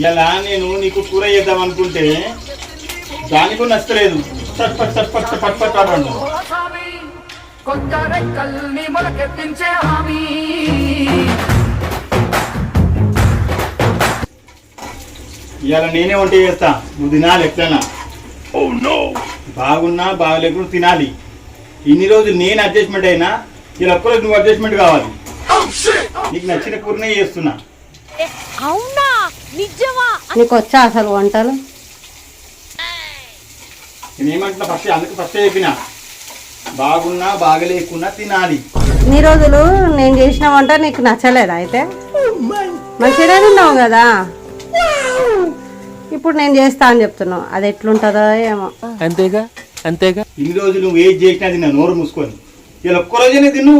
ఇలా నేను నీకు కూర చేద్దాం అనుకుంటే దానికి నచ్చలేదు. పట్ పట్ పట్ పట్ కొత్త రెక్కల్ని మొలకెత్తించే హామీ ఇవాళ నేనే వంట చేస్తా. నువ్వు తినాలి ఎట్లన్నా బాగున్నా బాగలేకుండా తినాలి. ఇన్ని రోజులు నేను అడ్జస్ట్మెంట్ అయినా ఇలా ఒక్కరోజు నువ్వు అడ్జస్ట్మెంట్ కావాలి. నీకు నచ్చిన కూరనే చేస్తున్నా. అవునా? నిజమా? నీకు వచ్చా అసలు వంటలు? నేను ఏమంటున్నా ఫస్ట్ అందుకు ఫస్ట్ చెప్పిన. బాగున్నా బాగలేకున్నా తినాలి. ఇన్ని రోజులు నేను చేసిన వంట నీకు నచ్చలేదా అయితే? మంచిగా తిన్నావు కదా? ఇప్పుడు నేను చేస్తా అని చెప్తున్నావు. అది ఎట్లుంటుందో ఏమో. అంతేగా? అంతేగా? ఇన్ని రోజులు నువ్వు ఏది చేసినా తిన్నా నోరు మూసుకొని. ఇలా ఒక్కరోజునే తిను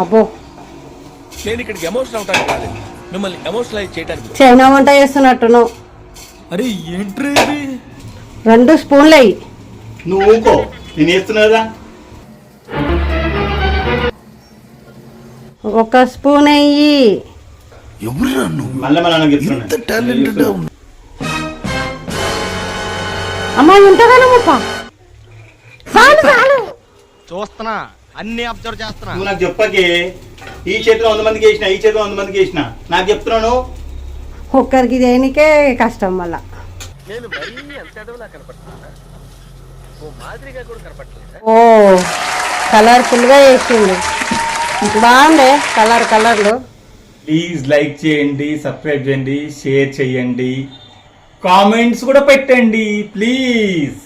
అబ్బో. నేను ఇక్కడికి ఎమోషనల్ అవటానికి రాలేదు. మిమ్మల్ని ఎమోషనలైజ్ చేయడానికి చైనా వంట చేస్తున్నట్టున్నావు. అరే ఏంట్రీ ఇది? రెండు స్పూన్లు అయ్యి నువ్వు ఊకో నేను వేస్తున్నా కదా ఒక స్పూన్ అయ్యి మళ్ళీ మళ్ళీ నాకు చెప్తున్నా అమ్మ ఉంటుందా ముప్ప చాలు చాలు. చూస్తున్నా. అన్ని అబ్జర్వ్ చేస్తున్నా. నువ్వు నాకు చెప్పకే ఈ చేతిలో వంద మందికి వేసిన ఈ చేతిలో వంద మందికి వేసిన. నాకు చెప్తున్నాను ఒక్కరికి చేయనికే కష్టం మళ్ళా. నేను మరీ ఎదవలా కనపడుతున్నా? ఓ మాదిరిగా కూడా కనపడలేదు ఓ కలర్ఫుల్గా బాగుండే కలర్ కలర్లు. ప్లీజ్ లైక్ చేయండి సబ్స్క్రైబ్ చేయండి షేర్ చేయండి. కామెంట్స్ కూడా పెట్టండి ప్లీజ్